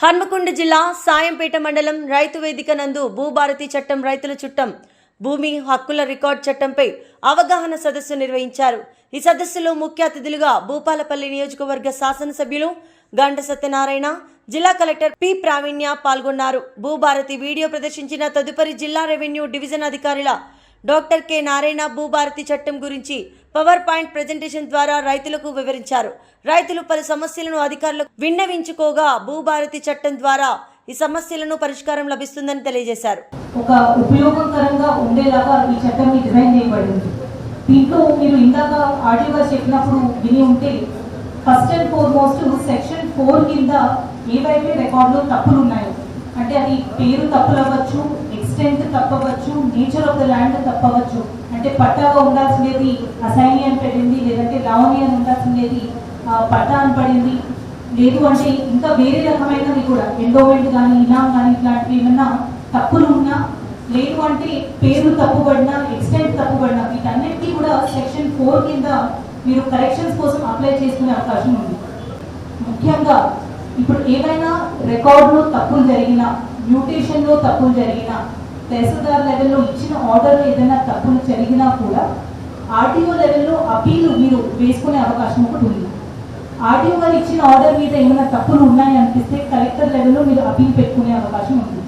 హన్మకొండ జిల్లా సాయంపేట మండలం రైతు వేదిక నందు భూభారతి చట్టం రైతుల చుట్టం భూమి హక్కుల రికార్డ్ చట్టంపై అవగాహన సదస్సు నిర్వహించారు. ఈ సదస్సులో ముఖ్య అతిథులుగా భూపాలపల్లి నియోజకవర్గ శాసనసభ్యులు గంట సత్యనారాయణ జిల్లా కలెక్టర్ పి ప్రావీణ్య పాల్గొన్నారు. భూభారతి వీడియో ప్రదర్శించిన తదుపరి జిల్లా రెవెన్యూ డివిజన్ అధికారుల డాక్టర్ కె నారాయణ భూభారతి చట్టం గురించి పవర్ పాయింట్ ప్రజెంటేషన్ ద్వారా రైతులకు వివరించారు. రైతులు పలు సమస్యలను అధికారులకు విన్నవించుకోగా భూభారతి చట్టం ద్వారా ఈ సమస్యలను పరిష్కారం లభిస్తుందని తెలియజేశారు. ఒక ఉపయోగకరంగా ఉండేలాగా ఈ చట్టం డిజైన్ చేయబడింది. దీంట్లో మీరు ఇందాక ఆడియోగా చెప్పినప్పుడు విని ఉంటే first and foremost section four కింద ఏవైతే రికార్డులో తప్పులు ఉన్నాయో అంటే అది పేరు తప్పులు అవ్వచ్చు ఎక్స్టెంట్ తప్పవచ్చు నేచర్ ఆఫ్ ద ల్యాండ్ తప్పవచ్చు. అంటే పట్టాగా ఉండాల్సిందేది అసైని అని పడింది లేదంటే లావణి అని ఉండాల్సిందేది పట్టా అని పడింది. లేదు అంటే ఇంకా వేరే రకమైనది కూడా ఎండోమెంట్ కానీ ఇనాం కానీ ఇట్లాంటివి ఏమన్నా తప్పులు ఉన్నా లేదు అంటే పేరు తప్పుబడినా ఎక్స్టెంట్ తప్పుబడినా వీటన్నిటికీ కూడా సెక్షన్ ఫోర్ కింద మీరు కరెక్షన్స్ కోసం అప్లై చేసుకునే అవకాశం ఉంది. ముఖ్యంగా ఇప్పుడు ఏవైనా రికార్డులో తప్పులు జరిగినా మ్యూటేషన్లో తప్పులు జరిగినా తహసీల్దార్ లెవెల్లో ఇచ్చిన ఆర్డర్లో ఏదైనా తప్పులు జరిగినా కూడా ఆర్టీఓ లెవెల్లో అపీలు మీరు వేసుకునే అవకాశం ఒకటి ఉంది. ఆర్టీఓ గారు ఇచ్చిన ఆర్డర్ మీద ఏమైనా తప్పులు ఉన్నాయి అనిపిస్తే కలెక్టర్ లెవెల్లో మీరు అపీల్ పెట్టుకునే అవకాశం ఉంది.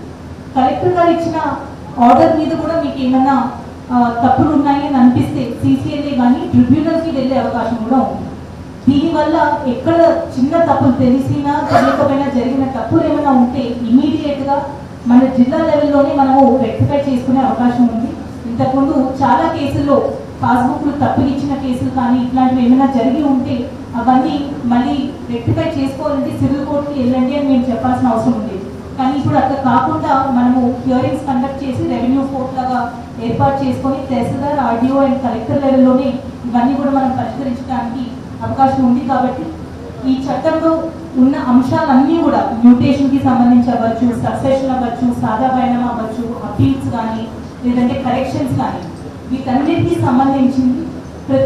కలెక్టర్ గారు ఇచ్చిన ఆర్డర్ మీద కూడా మీకు ఏమైనా తప్పులు ఉన్నాయి అని అనిపిస్తే సీసీఎల్ఏ కానీ ట్రిబ్యునల్కి వెళ్ళే అవకాశం కూడా ఉంది. దీనివల్ల ఎక్కడ చిన్న తప్పులు తెలిసినా తెలియకపోయినా జరిగిన తప్పులు ఏమైనా ఉంటే ఇమీడియట్గా మన జిల్లా లెవెల్లోనే మనము రెక్టిఫై చేసుకునే అవకాశం ఉంది. ఇంతకుముందు చాలా కేసుల్లో పాస్బుక్లు తప్పులు ఇచ్చిన కేసులు కానీ ఇట్లాంటివి ఏమైనా జరిగి ఉంటే అవన్నీ మళ్ళీ రెక్టిఫై చేసుకోవాలంటే సివిల్ కోర్టుకి వెళ్ళండి అని మేము చెప్పాల్సిన అవసరం ఉంది కానీ ఇప్పుడు అక్కడ కాకుండా మనము హియరింగ్స్ కండక్ట్ చేసి రెవెన్యూ కోర్ట్ లాగా ఏర్పాటు చేసుకొని తహసీల్దార్ ఆర్డీఓ అండ్ కలెక్టర్ లెవెల్లోనే ఇవన్నీ కూడా మనం పరిష్కరించడానికి అవకాశం ఉంది కాబట్టి ఈ చట్టంలో ఉన్న అంశాలన్నీ కూడా మ్యూటేషన్కి సంబంధించి అవ్వచ్చు సక్సెషన్ అవ్వచ్చు సాదా అవ్వచ్చు అపీల్స్ కానీ లేదంటే కరెక్షన్స్ కానీ వీటన్నిటికీ సంబంధించింది ప్రతి